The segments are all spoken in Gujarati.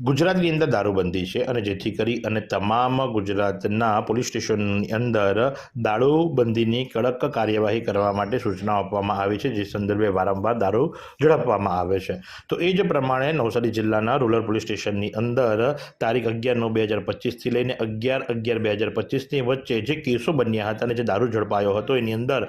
ગુજરાતની અંદર દારૂબંધી છે અને જેથી કરી અને તમામ ગુજરાતના પોલીસ સ્ટેશનની અંદર દારૂબંધીની કડક કાર્યવાહી કરવા માટે સૂચનાઓ આપવામાં આવી છે, જે સંદર્ભે વારંવાર દારૂ ઝડપવામાં આવે છે. તો એ જ પ્રમાણે નવસારી જિલ્લાના રૂરલ પોલીસ સ્ટેશનની અંદર તારીખ અગિયાર નવ બે હજાર પચીસથી લઈને અગિયાર અગિયાર બે હજાર પચીસની વચ્ચે જે કેસો બન્યા હતા અને જે દારૂ ઝડપાયો હતો, એની અંદર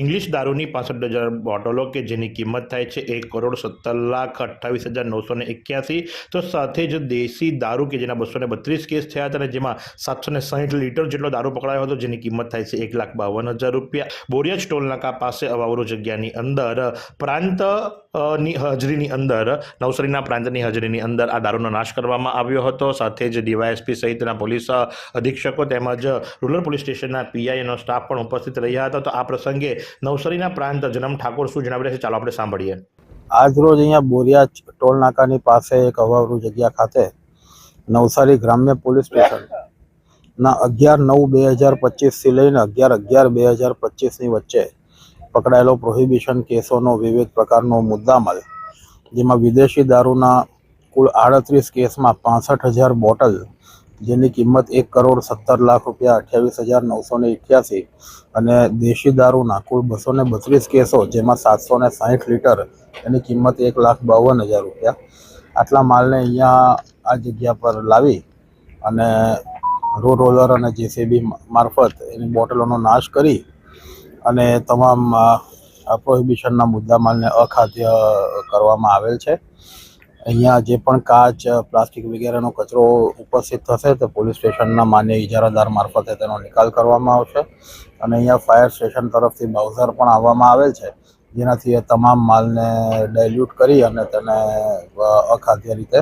ઇંગ્લિશ દારૂની પાસઠ હજાર બોટલો કે જેની કિંમત થાય છે એક કરોડ સત્તર લાખ અઠ્ઠાવીસ હજાર નવસો ને એક્યાસી, તો સાથે જ દેશી દારૂ કે જેના બસો બત્રીસ કેસ થયા હતા અને જેમાં સાતસો ને સાહીઠ લીટર જેટલો દારૂ પકડાયો હતો, જેની કિંમત થાય છે એક લાખ બાવન હજાર રૂપિયા. બોરિયાજ ટોલનાકા પાસે અવાવરો જગ્યાની અંદર, પ્રાંતની હાજરીની અંદર, નવસારીના પ્રાંતની હાજરીની અંદર આ દારૂનો નાશ કરવામાં આવ્યો હતો. સાથે જ ડીવાયએસપી સહિતના પોલીસ અધિક્ષકો તેમજ રૂરલ પોલીસ સ્ટેશનના પીઆઈનો સ્ટાફ પણ ઉપસ્થિત રહ્યા હતા. તો આ પ્રસંગે નવસારીના પ્રાંત જનમ ઠાકોર શું જણાવી રહ્યા છે? ચાલો આપણે સાંભળીએ. આજરોજ અહીંયા બોરિયા ટોલ નાકાની પાસે એક અવાવરૂ જગ્યા ખાતે નવસારી ગ્રામ્ય પોલીસ સ્ટેશન ના અગિયાર નવ બે હજાર પચીસથી લઈને અગિયાર અગિયાર બે હજાર પચીસની વચ્ચે પકડાયેલો પ્રોહિબિશન કેસોનો વિવિધ પ્રકારનો મુદ્દામાલ, જેમાં વિદેશી દારૂના કુલ આડત્રીસ કેસમાં પાસઠ હજાર બોટલ જેની કિંમત એક કરોડ સત્તર લાખ રૂપિયા અઠ્યાવીસ હજાર નવસો ને અઠ્યાસી અને દેશી દારૂના કુલ બસો ને બત્રીસ કેસો, જેમાં સાતસો ને સાહીઠ લીટર એની કિંમત એક લાખ બાવન હજાર રૂપિયા. આટલા માલને અહીંયા આ જગ્યા પર લાવી અને રો રોલર અને જેસીબી મારફત એની બોટલોનો નાશ કરી અને તમામ પ્રોહિબિશનના મુદ્દા માલને અખાદ્ય કરવામાં આવેલ છે. અહીંયા જે પણ કાચ પ્લાસ્ટિક વગેરેનો કચરો ઉપસ્થિત થશે તે પોલીસ સ્ટેશનના માન્ય ઇજારાદાર મારફતે તેનો નિકાલ કરવામાં આવશે અને અહીંયા ફાયર સ્ટેશન તરફથી બાઉઝર પણ આવવામાં આવેલ છે જેનાથી એ તમામ માલને ડાયલ્યુટ કરી અને તેને અ, અખાદ્ય રીતે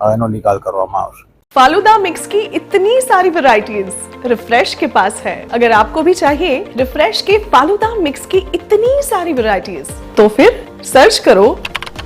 અ, એનો નિકાલ કરવામાં આવશે फालूदा मिक्स की इतनी सारी वैरायटीज रिफ्रेश के पास है अगर आपको भी चाहिए रिफ्रेश के फालूदा मिक्स की इतनी सारी वैरायटीज तो फिर सर्च करो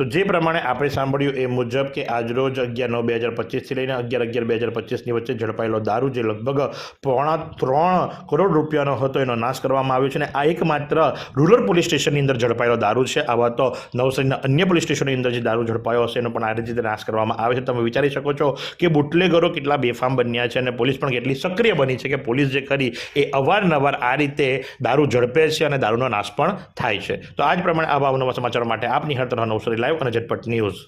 તો જે પ્રમાણે આપણે સાંભળ્યું એ મુજબ કે આજરોજ અગિયાર નવ બે હજાર પચીસથી લઈને અગિયાર અગિયાર બે હજાર પચીસની વચ્ચે ઝડપાયેલો દારૂ જે લગભગ પોણા ત્રણ કરોડ રૂપિયાનો હતો, એનો નાશ કરવામાં આવ્યો છે અને આ એકમાત્ર રૂરલ પોલીસ સ્ટેશનની અંદર ઝડપાયેલો દારૂ છે. આવા તો નવસારીના અન્ય પોલીસ સ્ટેશનની અંદર જે દારૂ ઝડપાયો હશે, એનો પણ આ રીતે નાશ કરવામાં આવે છે. તમે વિચારી શકો છો કે બુટલેગરો કેટલા બેફામ બન્યા છે અને પોલીસ પણ કેટલી સક્રિય બની છે કે પોલીસ જે ખરી એ અવારનવાર આ રીતે દારૂ ઝડપે છે અને દારૂનો નાશ પણ થાય છે. તો આ જ પ્રમાણે આવા નવા સમાચારો માટે આપની હર રહો Navsari 5 on a Jetpot News.